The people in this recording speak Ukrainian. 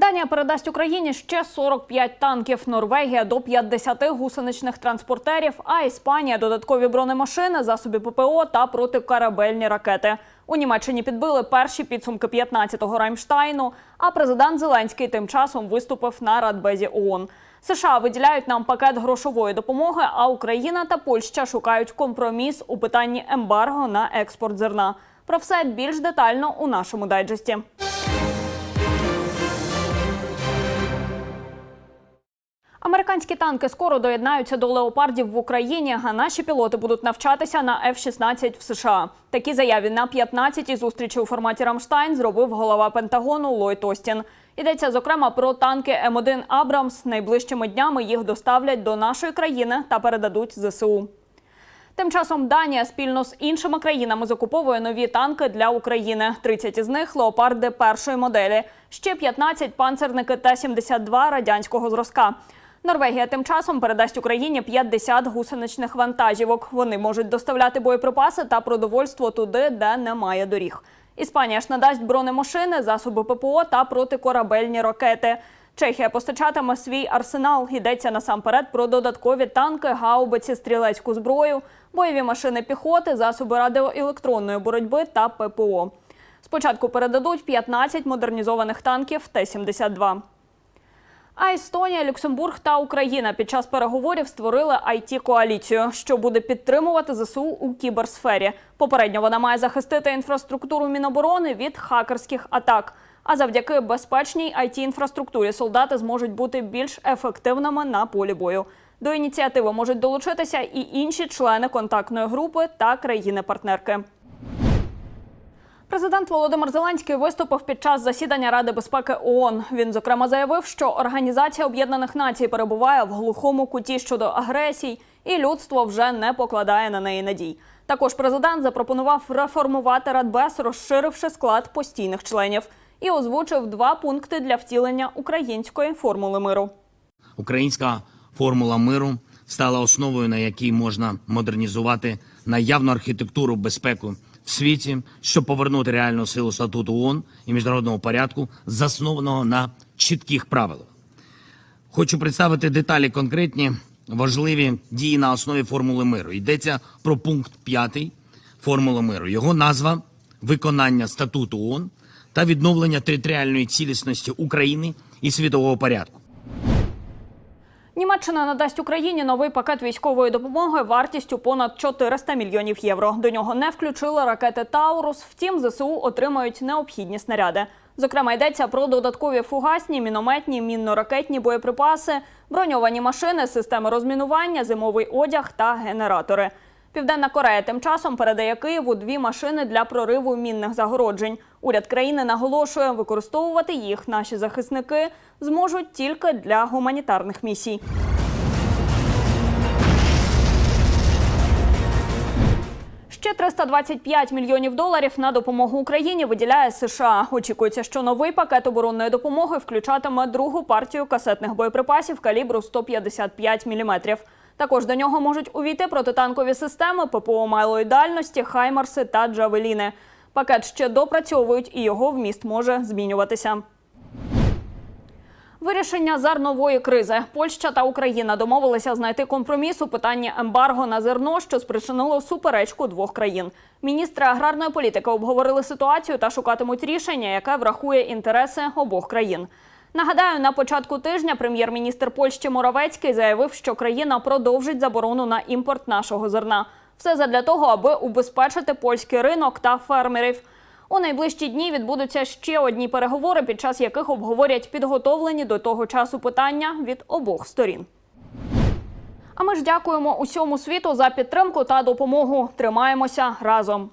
Данія передасть Україні ще 45 танків, Норвегія до 50 гусеничних транспортерів, а Іспанія додаткові бронемашини, засоби ППО та протикорабельні ракети. У Німеччині підбили перші підсумки 15-го Раймштайну. А президент Зеленський тим часом виступив на Радбезі ООН. США виділяють нам пакет грошової допомоги, а Україна та Польща шукають компроміс у питанні ембарго на експорт зерна. Про все більш детально у нашому дайджесті. Американські танки скоро доєднаються до леопардів в Україні, а наші пілоти будуть навчатися на F-16 в США. Такі заяві на 15-й зустрічі у форматі Рамштайн зробив голова Пентагону Ллойд Остін. Йдеться зокрема про танки М1 Абрамс. Найближчими днями їх доставлять до нашої країни та передадуть ЗСУ. Тим часом Данія спільно з іншими країнами закуповує нові танки для України. 30 із них леопарди першої моделі, ще 15 панцерники Т-72 радянського зразка. Норвегія тим часом передасть Україні 50 гусеничних вантажівок. Вони можуть доставляти боєприпаси та продовольство туди, де немає доріг. Іспанія ж надасть бронемашини, засоби ППО та протикорабельні ракети. Чехія постачатиме свій арсенал. Йдеться насамперед про додаткові танки, гаубиці, стрілецьку зброю, бойові машини піхоти, засоби радіоелектронної боротьби та ППО. Спочатку передадуть 15 модернізованих танків Т-72. А Естонія, Люксембург та Україна під час переговорів створили it коаліцію що буде підтримувати ЗСУ у кіберсфері. Попередньо вона має захистити інфраструктуру Міноборони від хакерських атак. А завдяки безпечній it інфраструктурі солдати зможуть бути більш ефективними на полі бою. До ініціативи можуть долучитися і інші члени контактної групи та країни-партнерки. Президент Володимир Зеленський виступив під час засідання Ради безпеки ООН. Він зокрема заявив, що Організація Об'єднаних Націй перебуває в глухому куті щодо агресій, і людство вже не покладає на неї надій. Також президент запропонував реформувати Радбез, розширивши склад постійних членів, і озвучив два пункти для втілення української формули миру. Українська формула миру стала основою, на якій можна модернізувати наявну архітектуру безпеку в світі, щоб повернути реальну силу статуту ООН і міжнародного порядку, заснованого на чітких правилах. Хочу представити деталі конкретні, важливі дії на основі формули миру. Йдеться про пункт 5 формули миру. Його назва виконання статуту ООН та відновлення територіальної цілісності України і світового порядку. Німеччина надасть Україні новий пакет військової допомоги вартістю понад 400 мільйонів євро. До нього не включили ракети Таурус. Втім, ЗСУ отримають необхідні снаряди. Зокрема, йдеться про додаткові фугасні, мінометні, мінно-ракетні боєприпаси, броньовані машини, системи розмінування, зимовий одяг та генератори. Південна Корея тим часом передає Києву дві машини для прориву мінних загороджень. Уряд країни наголошує, використовувати їх наші захисники зможуть тільки для гуманітарних місій. Ще 325 мільйонів доларів на допомогу Україні виділяє США. Очікується, що новий пакет оборонної допомоги включатиме другу партію касетних боєприпасів калібру 155 мм. Також до нього можуть увійти протитанкові системи ППО малої дальності, хаймарси та джавеліни. Пакет ще допрацьовують, і його вміст може змінюватися. Вирішення зернової кризи Польща та Україна домовилися знайти компроміс у питанні ембарго на зерно, що спричинило суперечку двох країн. Міністри аграрної політики обговорили ситуацію та шукатимуть рішення, яке врахує інтереси обох країн. Нагадаю, на початку тижня прем'єр-міністр Польщі Моровецький заявив, що країна продовжить заборону на імпорт нашого зерна. Все задля того, аби убезпечити польський ринок та фермерів. У найближчі дні відбудуться ще одні переговори, під час яких обговорять підготовлені до того часу питання від обох сторін. А ми ж дякуємо усьому світу за підтримку та допомогу. Тримаємося разом.